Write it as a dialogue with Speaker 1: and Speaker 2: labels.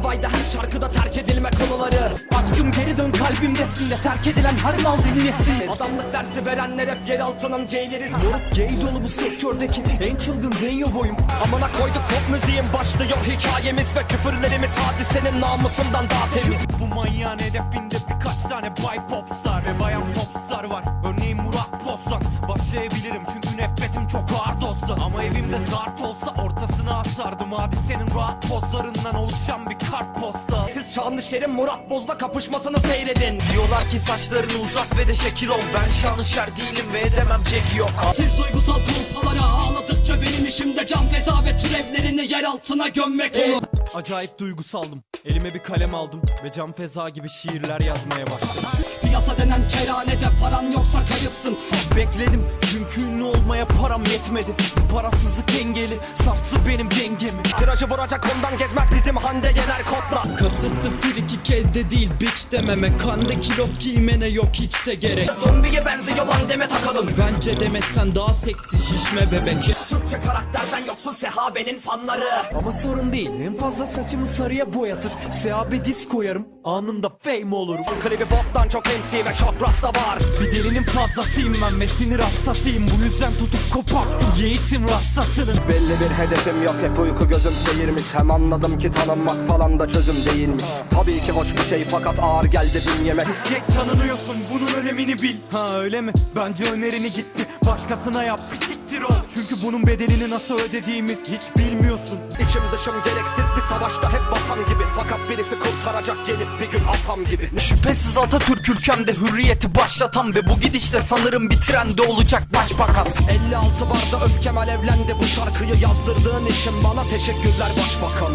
Speaker 1: Her bayda her şarkıda terk edilme konuları. Aşkım geri dön kalbimdesin de terk edilen her mal dinlesin Adamlık dersi verenler hep yer altının geyleriz Moruk gay dolu bu sektördeki en çılgın deniyor boyum. Amına koyduk pop müziğin başlıyor hikayemiz Ve küfürlerimiz. Hadisenin namusundan daha temiz.
Speaker 2: Bu manyağın hedefinde birkaç tane bay popstar ve bayan popstar var. Örneğin Murat Bostan. Başlayabilirim çünkü nefretim çok ağır dostlar Ama evimde dart olsa ortasına asardım Hadisenin rahat pozlarından oluşan bir kart posta
Speaker 1: Siz Şanlışer'in Murat Boz'la kapışmasını seyredin.
Speaker 2: Diyorlar ki saçlarını uzat ve de şekil ol. Ben Şanışer değilim ve edemem Jack yok.
Speaker 1: Siz duygusal kolpalara ağladıkça benim işimde can feza ve türevlerini yer altına gömmek olur.
Speaker 2: Acayip duygusaldım. Elime bir kalem aldım ve cam feza gibi şiirler yazmaya başladım.
Speaker 1: Piyasa denen kerhanede paran yoksa kayıpsın.
Speaker 2: Bekledim olmaya param yetmedi. Parasızlık engeli sarstı benim dengemi.
Speaker 1: Tirajı vuracak bundan gezmez bizim Hande Yener kodla
Speaker 3: Kasıtlı frikik elde değil bitch dememe. Kande kilot giymene yok hiç de gerek.
Speaker 1: Zombiye benziyor lan takalım
Speaker 3: Bence Demet'ten daha seksi şişme bebek.
Speaker 1: Türkçe karakterden yoksun sehabenin fanları.
Speaker 2: Ama sorun değil en fazla saçımı sarıya boyatır. Seabe diz koyarım anında fame olurum.
Speaker 1: Klibi boktan çok MC ve çok rasta var.
Speaker 2: Bir delinin fazlasıyım ben ve sinir hassasıyım Bu yüzden tutup koparttım yeğisim rastasının
Speaker 4: Belli bir hedefim yok hep uyku gözüm seyirmiş Hem anladım ki tanınmak falan da çözüm değilmiş. Tabii ki hoş bir şey fakat ağır geldi bünyeme
Speaker 2: Jack tanınıyorsun bunun önemini bil. Ha öyle mi? Bence önerini gitti. Başkasına yap bir siktir ol. Çünkü bunun bedelini nasıl ödediğimi hiç bilmiyorsun.
Speaker 1: İçim dışım gereksiz bir savaşta hep vatan gibi. Fakat birisi kurtaracak gelip bir gün atam gibi.
Speaker 2: Şüphesiz Atatürk ülkemde hürriyeti başlatan Ve bu gidişle sanırım bitiren de olacak başbakan.
Speaker 1: 56 barda öfkem alevlendi. Bu şarkıyı yazdırdığın için bana teşekkürler başbakan